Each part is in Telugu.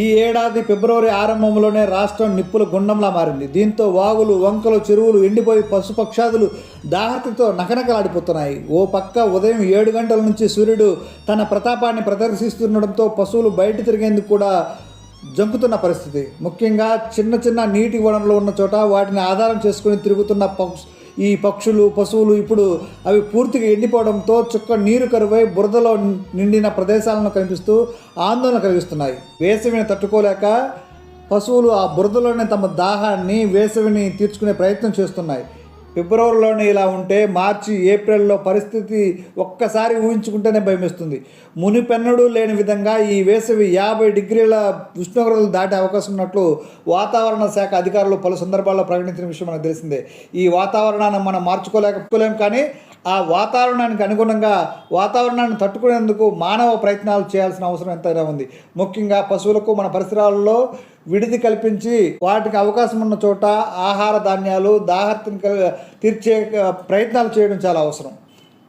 ఈ ఏడాది ఫిబ్రవరి ఆరంభంలోనే రాష్ట్రం నిప్పుల గుండంలా మారింది. దీంతో వాగులు వంకలు చెరువులు ఎండిపోయి పశుపక్షాదులు దాహతతో నకనకలాడిపోతున్నాయి. ఓ పక్క ఉదయం ఏడు గంటల నుంచి సూర్యుడు తన ప్రతాపాన్ని ప్రదర్శిస్తుండడంతో పశువులు బయట తిరిగేందుకు కూడా జంకుతున్న పరిస్థితి. ముఖ్యంగా చిన్న చిన్న నీటి వనరులు ఉన్న చోట వాటిని ఆధారం చేసుకుని తిరుగుతున్న పక్షు ఈ పక్షులు పశువులు ఇప్పుడు అవి పూర్తిగా ఎండిపోవడంతో చుక్క నీరు కరువై బురదలో నిండిన ప్రదేశాలను కనిపిస్తూ ఆందోళన కలిగిస్తున్నాయి. వేసవిని తట్టుకోలేక పశువులు ఆ బురదలోనే తమ దాహాన్ని వేసవిని తీర్చుకునే ప్రయత్నం చేస్తున్నాయి. ఫిబ్రవరిలోనే ఇలా ఉంటే మార్చి ఏప్రిల్లో పరిస్థితి ఒక్కసారి ఊహించుకుంటేనే భయమేస్తుంది. మునిపెన్నడూ లేని విధంగా ఈ వేసవి యాభై డిగ్రీల ఉష్ణోగ్రతలు దాటే అవకాశం ఉన్నట్లు వాతావరణ శాఖ అధికారులు పలు సందర్భాల్లో ప్రకటించిన విషయం మనకు తెలిసిందే. ఈ వాతావరణాన్ని మనం మార్చుకోలేకపోలేం కానీ ఆ వాతావరణానికి అనుగుణంగా వాతావరణాన్ని తట్టుకునేందుకు మానవ ప్రయత్నాలు చేయాల్సిన అవసరం ఎంతైనా ఉంది. ముఖ్యంగా పశువులకు మన పరిసరాల్లో విడిది కల్పించి వాటికి అవకాశం ఉన్న చోట ఆహార ధాన్యాలు దాహర్తిని తీర్చే ప్రయత్నాలు చేయడం చాలా అవసరం.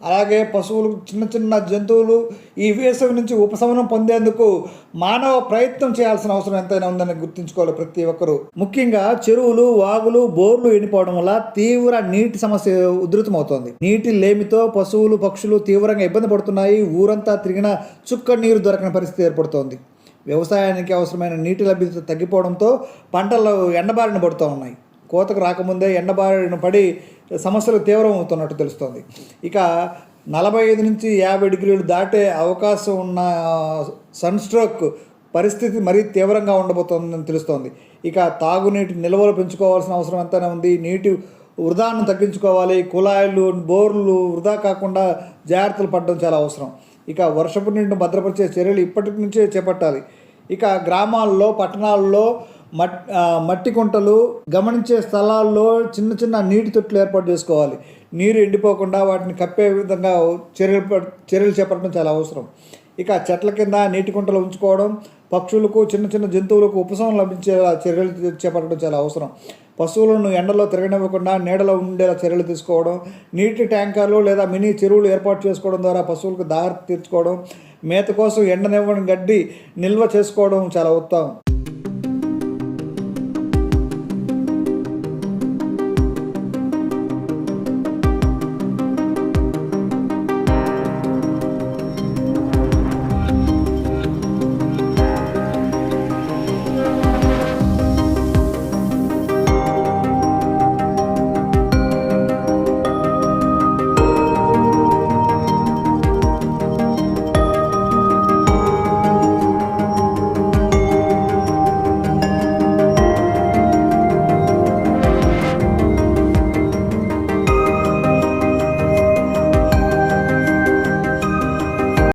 అలాగే పశువులు చిన్న చిన్న జంతువులు ఈ వేసవి నుంచి ఉపశమనం పొందేందుకు మానవ ప్రయత్నం చేయాల్సిన అవసరం ఎంతైనా ఉందని గుర్తుంచుకోవాలి ప్రతి ఒక్కరూ. ముఖ్యంగా చెరువులు వాగులు బోర్లు ఎండిపోవడం వల్ల తీవ్ర నీటి సమస్య ఉధృతమవుతోంది. నీటి లేమితో పశువులు పక్షులు తీవ్రంగా ఇబ్బంది పడుతున్నాయి. ఊరంతా తిరిగిన చుక్క నీరు దొరకని పరిస్థితి ఏర్పడుతోంది. వ్యవసాయానికి అవసరమైన నీటి లభ్యత తగ్గిపోవడంతో పంటలు ఎండబారిన పడుతూ ఉన్నాయి. కోతకు రాకముందే ఎండబారిన పడి సమస్యలు తీవ్రం అవుతున్నట్టు తెలుస్తోంది. ఇక నలభై ఐదు నుంచి యాభై డిగ్రీలు దాటే అవకాశం ఉన్న సన్ స్ట్రోక్ పరిస్థితి మరీ తీవ్రంగా ఉండబోతోందని తెలుస్తోంది. ఇక తాగునీటి నిల్వలు పెంచుకోవాల్సిన అవసరం ఎంతైనా ఉంది. నీటి వృధాను తగ్గించుకోవాలి. కుళాయిలు బోర్లు వృధా కాకుండా జాగ్రత్తలు పడడం చాలా అవసరం. ఇక వర్షపు నీటిని భద్రపరిచే చర్యలు ఇప్పటి నుంచే చేపట్టాలి. ఇక గ్రామాల్లో పట్టణాల్లో మట్ మట్టి కుంటలు గమనించే స్థలాల్లో చిన్న చిన్న నీటి తొట్లు ఏర్పాటు చేసుకోవాలి. నీరు ఎండిపోకుండా వాటిని కప్పే విధంగా చర్యలు చర్యలు చేపట్టడం చాలా అవసరం. ఇక చెట్ల కింద నీటి కుంటలు ఉంచుకోవడం పక్షులకు చిన్న చిన్న జంతువులకు ఉపశమనం లభించేలా చర్యలు చేపట్టడం చాలా అవసరం. పశువులను ఎండలో తిరగనివ్వకుండా నీడలో ఉండేలా చర్యలు తీసుకోవడం నీటి ట్యాంకర్లు లేదా మినీ చెరువులు ఏర్పాటు చేసుకోవడం ద్వారా పశువులకు దారి తీర్చుకోవడం మేత కోసం ఎండనివ్వని గడ్డి నిల్వ చేసుకోవడం చాలా ఉత్తమం.